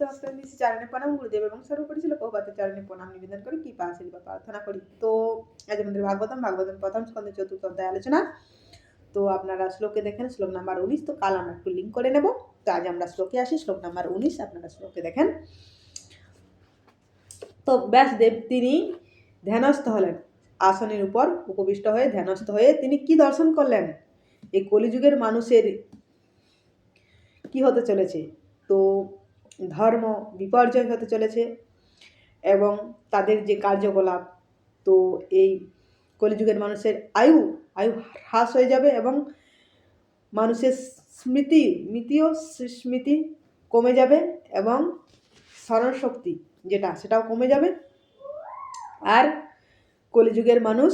আপনার নিচে চারণে প্রণাম, গুরুদেব এবং সর্বোপরি ছিল প্রভাতের চারণে প্রণাম, নিবেদন করে কি পাশে বা প্রার্থনা করি। তো আজ আমাদের ভাগবতম ভাগবতম প্রথম স্কন্ধে চতুর্থ অধ্যায় আলোচনা। তো আপনারা শ্লোকে দেখেন, শ্লোক নাম্বার উনিশ, তো কাল আমরা একটু লিঙ্ক করে নেব। তো আজ আমরা শ্লোকে আসি, শ্লোক নাম্বার উনিশ, আপনারা শ্লোকে দেখেন। তো ব্যাসদেব, তিনি ধ্যানস্থ হলেন। আসনের উপর উপবিষ্ট হয়ে ধ্যানস্থ হয়ে তিনি কি দর্শন করলেন? এই কলিযুগের মানুষের কি হতে চলেছে? তো ধর্ম বিপর্যয় হতে চলেছে এবং তাদের যে কার্যকলাপ, তো এই কলিযুগের মানুষের আয়ু আয়ু হ্রাস হয়ে যাবে এবং মানুষের স্মৃতি, মিতিও স্মৃতি কমে যাবে এবং স্মরণশক্তি যেটা, সেটাও কমে যাবে। আর কলিযুগের মানুষ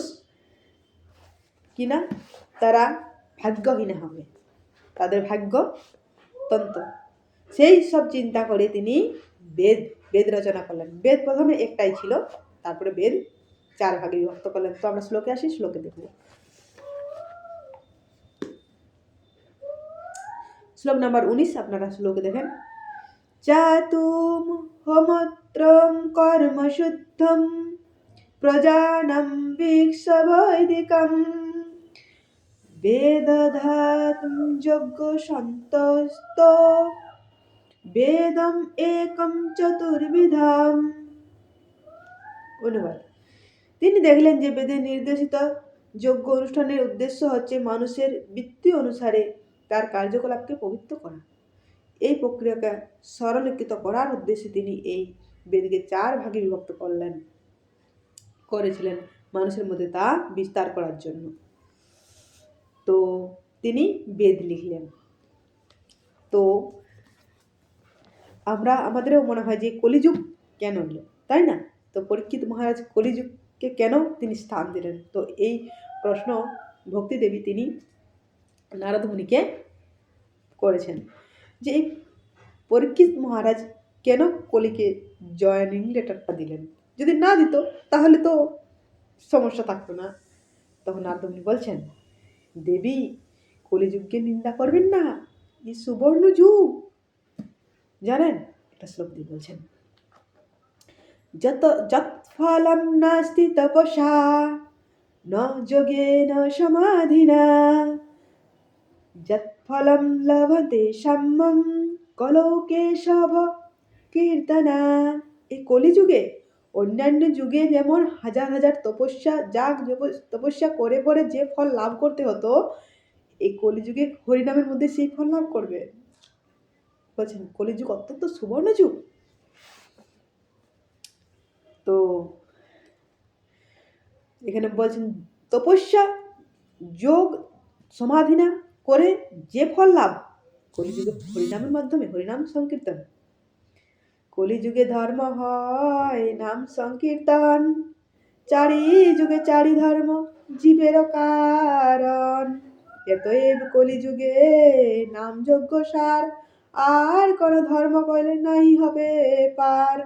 কি না? তারা ভাগ্যহীন হবে। তাদের ভাগ্য তন্ত্র। সেই সব চিন্তা করে তিনি বেদ বেদ রচনা করলেন। বেদ প্রথমে একটাই ছিল, তারপরে বেদ চার ভাগে বিভক্ত করলেন। তো আমরা শ্লোকে আসি, শ্লোকে দেখব। শ্লোক নাম্বার উনিশ, আপনারা শ্লোকে দেখেন। চাতুম হোমত্রম কর্ম শুদ্ধম প্রজানম বীক্ষ বৈদিকম বেদধাতুম যজ্ঞ সন্তস্ত বেদম একম চতুর্বিধাম অনুবাদ। তিনি দেখলেন যে বেদের নির্দেশিত যোগ্য অনুষ্ঠানের উদ্দেশ্য হচ্ছে মানুষের বৃত্তি অনুসারে তার কার্যকলাপকে পবিত্র করা। এই প্রক্রিয়াকে সরলীকৃত করার উদ্দেশ্যে তিনি এই বেদকে চার ভাগে বিভক্ত করলেন, করেছিলেন মানুষের মধ্যে তা বিস্তার করার জন্য। তো তিনি বেদ লিখলেন। তো আমরা, আমাদেরও মনে হয় যে কলিযুগ কেন হলো তাই না? তো পরীক্ষিত মহারাজ কলিযুগকে কেন তিনি স্থান দিলেন? তো এই প্রশ্ন ভক্তি দেবী তিনি নারদ মুনিকে করেছেন যে এই পরীক্ষিত মহারাজ কেন কলিকে জয়নিং লেটারটা দিলেন? যদি না দিত, তাহলে তো সমস্যা থাকতো না। তখন নারদ মুনি বলছেন, দেবী, কলিযুগকে নিন্দা করবেন না। এই সুবর্ণ যুগ জানেন? একটা শ্লোক দিয়ে বলছেন, যত যৎফলম নাস্তি তপসা ন যোগে ন সমাধিনা, যৎফলম লভতে সাম্যম কলৌকে সব কীর্তনা। এই কলিযুগে, অন্যান্য যুগে যেমন হাজার হাজার তপস্যা যাগ তপস্যা করে পরে যে ফল লাভ করতে হতো, এই কলিযুগে হরিনামের মধ্যে সেই ফল লাভ করবে। বলছেন কলিযুগ অত্যন্ত সুবর্ণ যুগ। তো এখানে বলছেন, তপস্যা, যোগ, সমাধিনা করে যে ফল লাভ, কলিযুগে হরিনামের মাধ্যমে, হরিনাম সংকীর্তন। কলিযুগে ধর্ম হয়, নাম সংকীর্তন। চারি যুগে চারি ধর্ম জীবের কারণ। এতএব কলিযুগে নাম যোগ্য সার আর কোনো ধর্ম কইলে নাই হবে পার।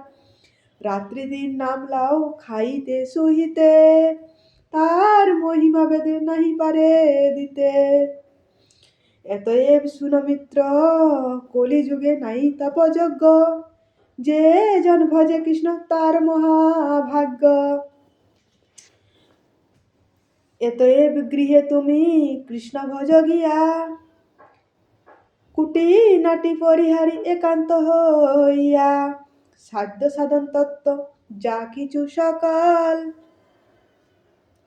রাত্রি দিন নাম লাও খাইতে সহিতে, তার মহিমা বেদে নাহি পারে দিতে। এতএব সুনমিত্র কলিযুগে নাই তপযজ্ঞ, যে জন ভজে কৃষ্ণ তার মহাভাগ্য। এতএব গৃহে তুমি কৃষ্ণ ভজ গিয়া কুটি নাটি পরিহারি একান্ত হইয়া। সাধ্য সাধন তত্ত্ব, যা কিছু সকাল।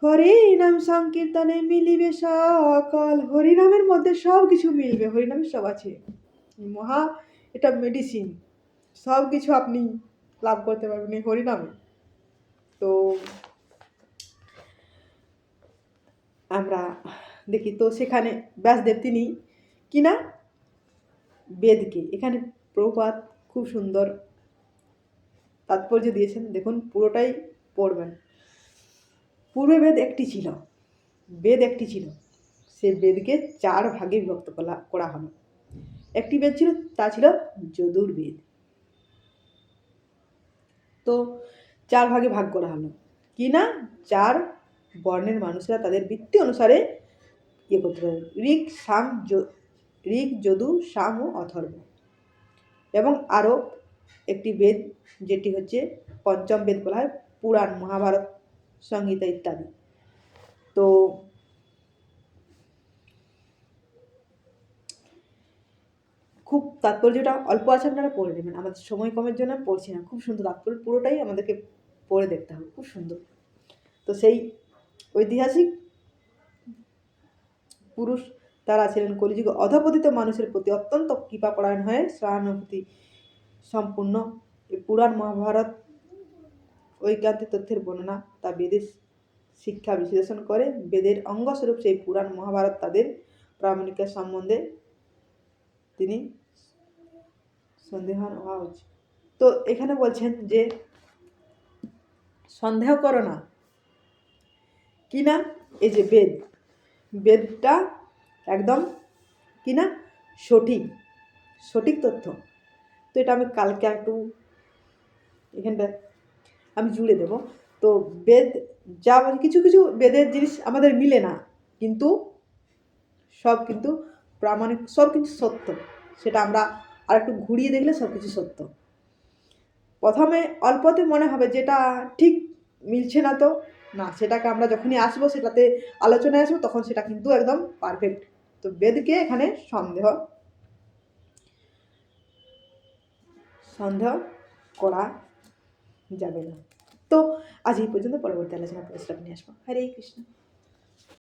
হরিনাম সংকীর্তনে মিলিবে সকল। হরিনামের মধ্যে সব কিছু মিলবে হরিনাম সব আছে। মহা, এটা মেডিসিন সব কিছু আপনি লাভ করতে পারবেন এই হরিনামে। তো আমরা দেখি, তো সেখানে ব্যাসদেব তিনি কিনা বেদকে এখানে প্রপাত খুব সুন্দর তাৎপর্য দিয়েছেন। দেখুন, পুরোটাই পড়বেন। পূর্বে বেদ একটি ছিল। বেদ একটি ছিল। সে বেদকে চার ভাগে বিভক্ত করা হলো। একটি বেদ ছিল, তা ছিল যদুর্বেদ। তো চার ভাগে ভাগ করা হলো। কি না? চার বর্ণের মানুষেরা তাদের বৃত্তি অনুসারে ইয়ে করতে পারে ঋক সাম ঋক যদু, সাম ও অথর্ব। এবং আরও একটি বেদ, যেটি হচ্ছে পঞ্চম বেদ বলা হয় পুরাণ, মহাভারত সংহিতা ইত্যাদি। তো খুব তাৎপর্যটা অল্প আছে আপনারা পড়ে নেবেন। আমাদের সময় কমের জন্য পড়ছি না। খুব সুন্দর তাৎপর্য, পুরোটাই আমাদেরকে পড়ে দেখতে হবে। খুব সুন্দর। তো সেই ঐতিহাসিক পুরুষ তারা ছিলেন কলিযুগে অধপতিত মানুষের প্রতি অত্যন্ত কৃপাপরায়ণ হয়ে সহানুভূতি সম্পূর্ণ। এই পুরাণ মহাভারত ঐকান্তিক তথ্যের বর্ণনা তা বেদের শিক্ষা বিশ্লেষণ করে। বেদের অঙ্গস্বরূপ সেই পুরাণ মহাভারত তাদের প্রামাণিকের সম্বন্ধে তিনি সন্দেহান হওয়া উচিত। তো এখানে বলছেন যে, সন্দেহ করো না। কি না এই যে বেদ। বেদটা একদম? কি না? সঠিক। সঠিক তথ্য। তো এটা আমি কালকে একটু এখানটা আমি জুড়ে দেব। তো বেদ যা বলে কিছু কিছু বেদের জিনিস আমাদের মিলে না। কিন্তু সব কিন্তু প্রামাণিক, সব কিছু সত্য। সেটা আমরা আর একটু ঘুরিয়ে দেখলে সব কিছু সত্য। প্রথমে অল্পতে মনে হবে যেটা ঠিক মিলছে না তো, না সেটাকে আমরা যখনই আসব সেটাতে আলোচনায় আসব, তখন সেটা কিন্তু একদম পারফেক্ট তো বেদকে এখানে সন্দেহ সন্দেহ করা যাবে না। তো আজ এই পর্যন্ত পরবর্তী আলোচনা পরিশ্রম নিয়ে আসব। হরে কৃষ্ণ।